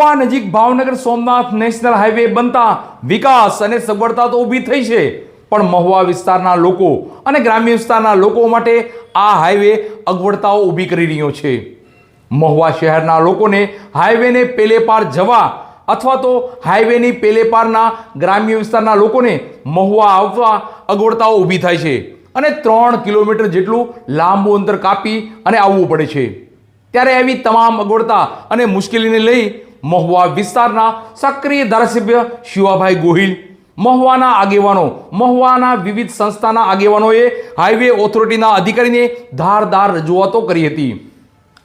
મહુવા નજીક Bhavnagar, Somnath, national highway બનતા વિકાસ અને સગવડતા તો ઊભી થઈ છે. પણ મહુવા વિસ્તારના લોકો અને ગ્રામ્ય વિસ્તારના લોકો માટે આ હાઈવે અગવડતાઓ ઊભી કરી રહ્યો છે. મહુવા શહેરના લોકોને હાઈવેને પેલે પાર જવા અથવા તો હાઈવેની પેલે પારના ગ્રામ્ય વિસ્તારના લોકોને મહુવા આવવા અગવડતાઓ ઊભી થાય છે અને ત્રણ કિલોમીટર જેટલું લાંબુ અંતર કાપી અને આવવું પડે છે. ત્યારે આવી તમામ અગવડતા અને મુશ્કેલીને લઈ મહુવા વિસ્તારના સક્રિય ધારાસભ્ય શિવાભાઈ ગોહિલ, મહુવાના આગેવાનો, મહુવાના વિવિધ સંસ્થાના આગેવાનોએ હાઈવે ઓથોરિટીના અધિકારીને ધારદાર રજૂઆતો કરી હતી.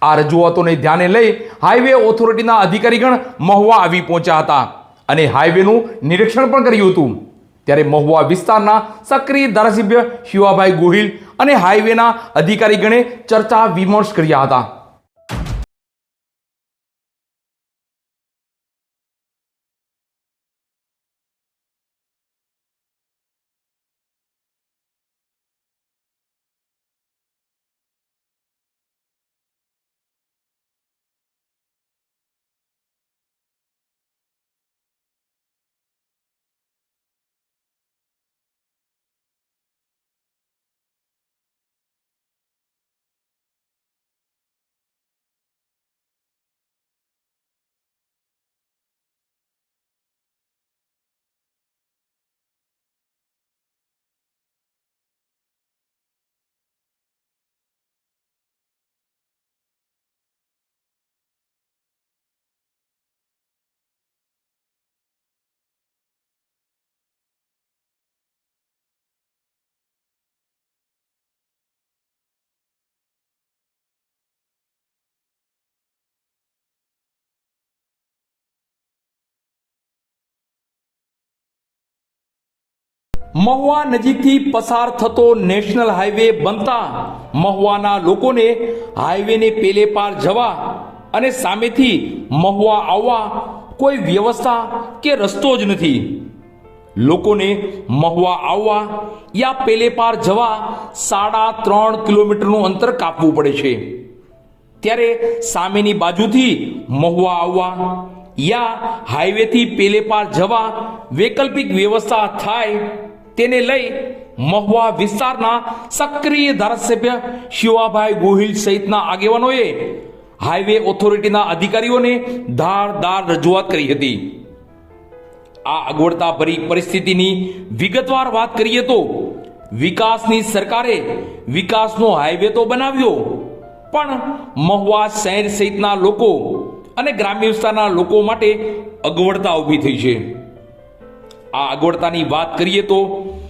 આ રજૂઆતોને ધ્યાને લઈ હાઈવે ઓથોરિટીના અધિકારીગણ મહુવા આવી પહોંચ્યા હતા અને હાઈવેનું નિરીક્ષણ પણ કર્યું હતું. ત્યારે મહુવા વિસ્તારના સક્રિય ધારાસભ્ય શિવાભાઈ ગોહિલ અને હાઈવેના અધિકારીગણે ચર્ચા વિમર્શ કર્યા હતા. મહુવા નજીકથી પસાર થતો નેશનલ હાઈવે બનતા મહુવાના લોકોને હાઈવેને પેલે પાર જવા અને સામેથી મહુવા આવવા કોઈ વ્યવસ્થા કે રસ્તો જ નથી. લોકોને મહુવા આવવા યા પેલે પાર જવા સાડા ત્રણ કિલોમીટરનું અંતર કાપવું પડે છે. ત્યારે સામેની બાજુથી મહુવા આવવા યા હાઈવેથી પેલે પાર જવા વૈકલ્પિક વ્યવસ્થા થાય તેને લઈ મહુવા વિસ્તારના સક્રિય ધારાસભ્ય શિવાભાઈ ગોહિલ સહિતના આગેવાનોએ હાઈવે ઓથોરિટીના અધિકારીઓને ધારદાર રજૂઆત કરી હતી. આ અગવડતા ભરી પરિસ્થિતિની વિગતવાર વાત કરીએ તો વિકાસની સરકારે વિકાસનો હાઈવે તો બનાવ્યો, પણ મહુવા શહેર સહિતના લોકો અને ગ્રામ્ય વિસ્તારના લોકો માટે અગવડતા ઊભી થઈ છે. આ અગવડતાની વાત કરીએ તો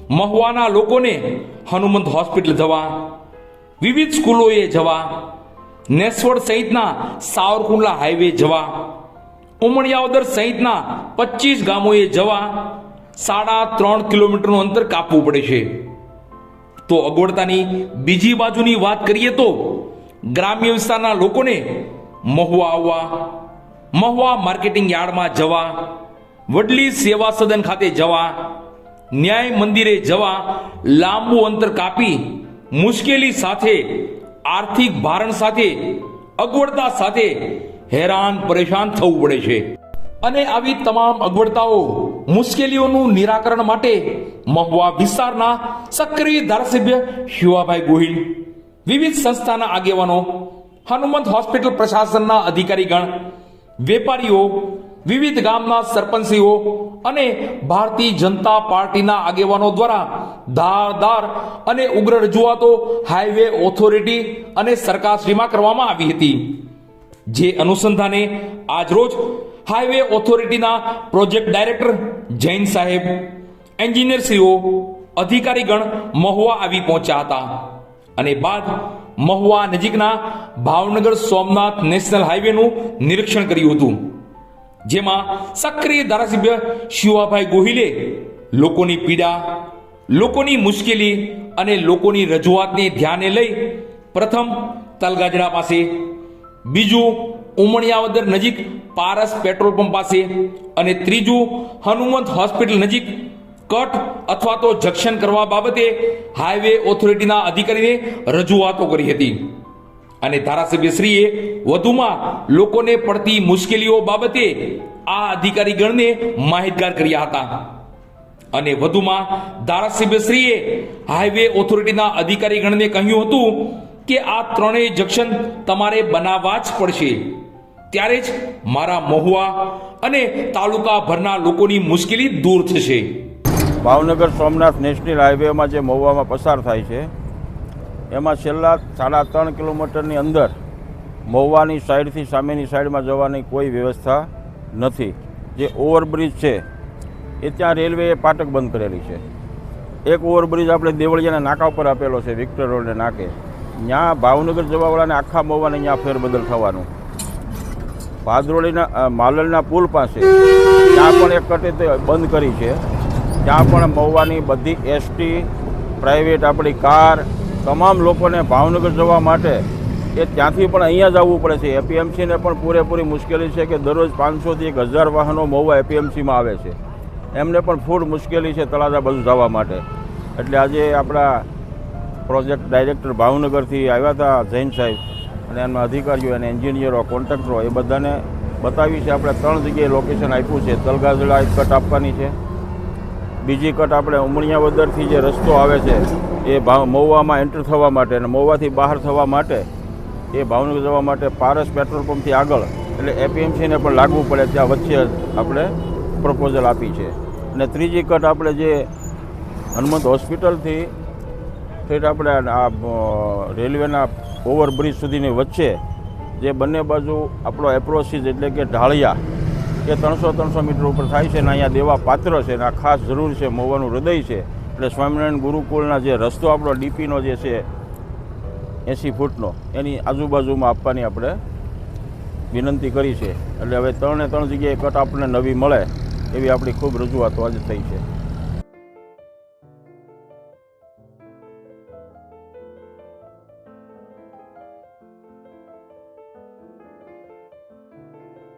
મહુવાના લોકોને હનુમંત હોસ્પિટલ જવા, વિવિધ સ્કૂલોએ જવા, નેસવડ સહિતના સાવરકુંડલા હાઈવે જવા, ઉમણિયાવદર સહિતના પચીસ ગામોએ જવા, સાડા ત્રણ કિલોમીટરનું અંતર કાપવું પડે છે. તો અગવડતાની બીજી બાજુની વાત કરીએ તો ગ્રામ્ય વિસ્તારના લોકોને મહુવા આવવા, મહુવા માર્કેટિંગ યાર્ડમાં જવા, વડલી સેવા સદન ખાતે જવા ન્યાય મંદિરે જવા લાંબુ અંતર કાપી મુશ્કેલી સાથે, આર્થિક ભારણ સાથે, અગવડતા સાથે હેરાન પરેશાન થવું પડે છે. અને આવી તમામ અગવડતાઓ મુશ્કેલીઓનું નિરાકરણ માટે મહુવા વિસ્તારના સક્રિય ધારાસભ્ય શિવાભાઈ ગોહિલ, વિવિધ સંસ્થાના આગેવાનો, હનુમંત હોસ્પિટલ પ્રશાસનના અધિકારીગણ, વેપારીઓ, વિવિધ ગામના સરપંચીઓ અને ભારતીય જનતા પાર્ટીના આગેવાનો દ્વારા ધારદાર અને ઉગ્ર રજૂઆતો હાઈવે ઓથોરિટી અને સરકારશ્રીમાં કરવામાં આવી હતી. જે અનુસંધાને આજરોજ હાઈવે ઓથોરિટીના પ્રોજેક્ટ ડાયરેક્ટર જૈન સાહેબ એન્જિનિયરશ્રીઓ અધિકારીગણ મહુવા આવી પહોંચ્યા હતા. અને બાદ મહુવા નજીકના ભાવનગર સોમનાથ નેશનલ હાઈવેનું નિરીક્ષણ કર્યું હતું. જેમાં સક્રિય ધારાસભ્ય શિવાભાઈ ગોહિલે લોકોની પીડા, લોકોની મુશ્કેલી અને લોકોની રજૂઆતને ધ્યાને લઈ પ્રથમ તલગાજરા પાસે, બીજું ઉમણિયાવદર નજીક પારસ પેટ્રોલ પંપ પાસે અને ત્રીજું હનુમંત હોસ્પિટલ નજીક કટ અથવા તો જક્શન કરવા બાબતે હાઈવે ઓથોરિટીના અધિકારીને રજૂઆતો કરી હતી. અને ધારાસભ્યશ્રીએ વધુમાં લોકોને પડતી મુશ્કેલીઓ બાબતે આ અધિકારીગણને માહિતગાર કર્યા હતા. અને વધુમાં ધારાસભ્યશ્રીએ હાઈવે ઓથોરિટીના અધિકારીગણને કહ્યું હતું કે આ ત્રણેય જંકશન તમારે બનાવવા જ પડશે. ત્યારે જ મારા મહુવા અને તાલુકા ભરના લોકોની મુશ્કેલી દૂર થશે. ભાવનગર સોમનાથ નેશનલ હાઈવેમાં જે મહુવામાં પસાર થાય છે એમાં છેલ્લા સાડા ત્રણ કિલોમીટરની અંદર મહુવાની સાઈડથી સામેની સાઈડમાં જવાની કોઈ વ્યવસ્થા નથી. જે ઓવરબ્રિજ છે, એ ત્યાં રેલવેએ પાટક બંધ કરેલી છે. એક ઓવરબ્રિજ આપણે દેવળિયાના નાકા ઉપર આપેલો છે, વિક્ટર રોડને નાકે. ત્યાં ભાવનગર જવાવાળાને આખા મહુવાને ત્યાં ફેરબદલ થવાનું. ભાદરોડીના માલલના પુલ પાસે ત્યાં પણ એક કટે બંધ કરી છે. ત્યાં પણ મહુવાની બધી એસટી, પ્રાઇવેટ આપણી કાર તમામ લોકોને ભાવનગર જવા માટે એ ત્યાંથી પણ અહીંયા જ આવવું પડે છે. એપીએમસીને પણ પૂરેપૂરી મુશ્કેલી છે કે દરરોજ પાંચસોથી એક હજાર વાહનો મહુવા એપીએમસીમાં આવે છે. એમને પણ ફૂડ મુશ્કેલી છે તળાજા બાજુ જવા માટે. એટલે આજે આપણા પ્રોજેક્ટ ડાયરેક્ટર ભાવનગરથી આવ્યા હતા જૈન સાહેબ. અને એમના અધિકારીઓ અને એન્જિનિયરો, કોન્ટ્રાક્ટરો એ બધાને બતાવી છે. આપણે ત્રણ જગ્યાએ લોકેશન આપ્યું છે. તલગાજડા એક કટ આપવાની છે. બીજી કટ આપણે ઉમણિયા વદરથી જે રસ્તો આવે છે એ ભાવ મહુવામાં એન્ટર થવા માટે અને મહુવાથી બહાર થવા માટે એ ભાવનગર જવા માટે પારસ પેટ્રોલ પંપથી આગળ એટલે એપીએમસીને પણ લાગવું પડે ત્યાં વચ્ચે આપણે પ્રપોઝલ આપી છે. અને ત્રીજી કટ આપણે જે હનુમંત હોસ્પિટલથી આપણે આ રેલવેના ઓવરબ્રિજ સુધીની વચ્ચે જે બંને બાજુ આપણો એપ્રોસીસ એટલે કે ઢાળિયા એ ત્રણસો ત્રણસો મીટર ઉપર થાય છે અને અહીંયા દેવા પાત્ર છે અને આ ખાસ જરૂર છે મહુવાનું હૃદય છે. એટલે સ્વામિનારાયણ ગુરુકુળના જે રસ્તો આપણો ડીપીનો જે છે, એંસી ફૂટનો, એની આજુબાજુમાં આપવાની આપણે વિનંતી કરી છે. એટલે હવે ત્રણે ત્રણ જગ્યાએ કટ આપણને નવી મળે એવી આપણી ખૂબ રજૂઆતો આજે થઈ છે.